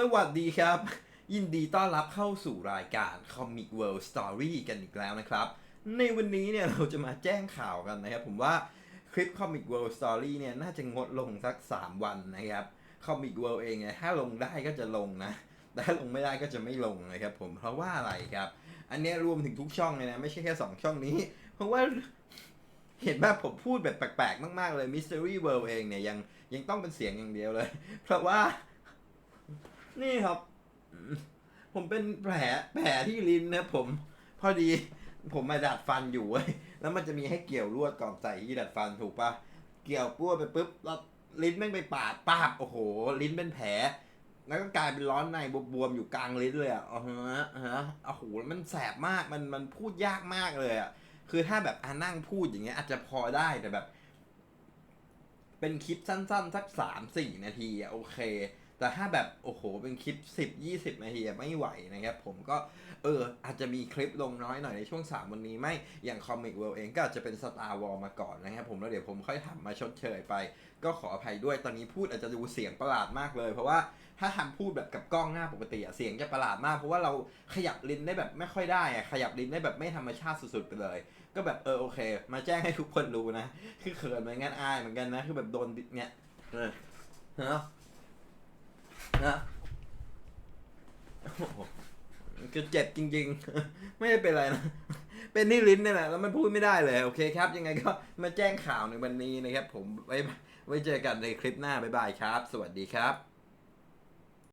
สวัสดีครับ ยินดีต้อนรับเข้าสู่รายการ Comic World Story กันอีกแล้วนะครับ ในวันนี้เนี่ยเราจะมาแจ้งข่าวกันนะครับ ผมว่าคลิป Comic World Story เนี่ยน่าจะงดลงสัก 3 วันนะครับ Comic World เองเนี่ยถ้าลงได้ก็จะลงนะ แต่ถ้าลงไม่ได้ก็จะไม่ลงนะครับผมเพราะว่าอะไรครับ อันนี้รวมถึงทุกช่องเลยนะ ไม่ใช่แค่ 2 ช่องนี้ เพราะว่าเห็นแบบผมพูดแบบแปลกๆ มาก ๆ เลย Mystery World เองเนี่ยยังยังต้องเป็นเสียงอย่างเดียวเลย เพราะว่า นี่ครับ ผมเป็นแผลแผลที่ลิ้นนะผม พอดีผมมาดัดฟันอยู่เว้ยแล้วมันจะมีให้เกี่ยวลวดก่อนใส่ที่ดัดฟันถูกปะเกี่ยวปั้วไปปุ๊บแล้วลิ้นแม่งไปปาดปาบโอ้โห ลิ้นเป็นแผล แล้วก็กลายเป็นร้อนในบวมๆอยู่กลางลิ้นเลยอะอ๋อฮะฮะโอ้โหมันแสบมากมันมันพูดยากมากเลยอะคือถ้าแบบอ่านั่งพูดอย่างเงี้ยอาจจะพอได้แต่แบบ เป็นคลิปสั้นๆ สักสามสี่นาทีอะโอเค แต่ถ้าแบบโอ้โหเป็นคลิปสิบยี่สิบนาทีไม่ไหวนะครับผมก็เอออาจจะมีคลิปลงน้อยหน่อยในช่วง 3 วันนี้ไม่อย่าง Comic World เองก็อาจจะเป็น Star War มาก่อนนะครับผมแล้วเดี๋ยวผมค่อยทำมาชดเชยไป ก็ขออภัยด้วยตอนนี้พูดอาจจะดูเสียงประหลาดมากเลย เพราะว่าถ้าทำพูดแบบกับกล้องหน้าปกติอะเสียงจะประหลาดมาก เพราะว่าเราขยับลิ้นได้แบบไม่ค่อยได้อะขยับลิ้นได้แบบไม่ธรรมชาติสุดๆไปเลย ก็แบบเออโอเค มาแจ้งให้ทุกคนรู้นะ คือเขินเหมือนกันอายเหมือนกันนะคือแบบโดนเนี่ยเออเนาะ นะโอ้โหคือเจ็บจริง ๆ ไม่ได้เป็นอะไรนะ เป็นนี่ลิ้นนี่แหละแล้วมันพูดไม่ได้เลย โอเคครับ ยังไงก็มาแจ้งข่าวในวันนี้นะครับ ผมไว้ไว้เจอกันในคลิปหน้า บ๊ายบายครับ สวัสดีครับ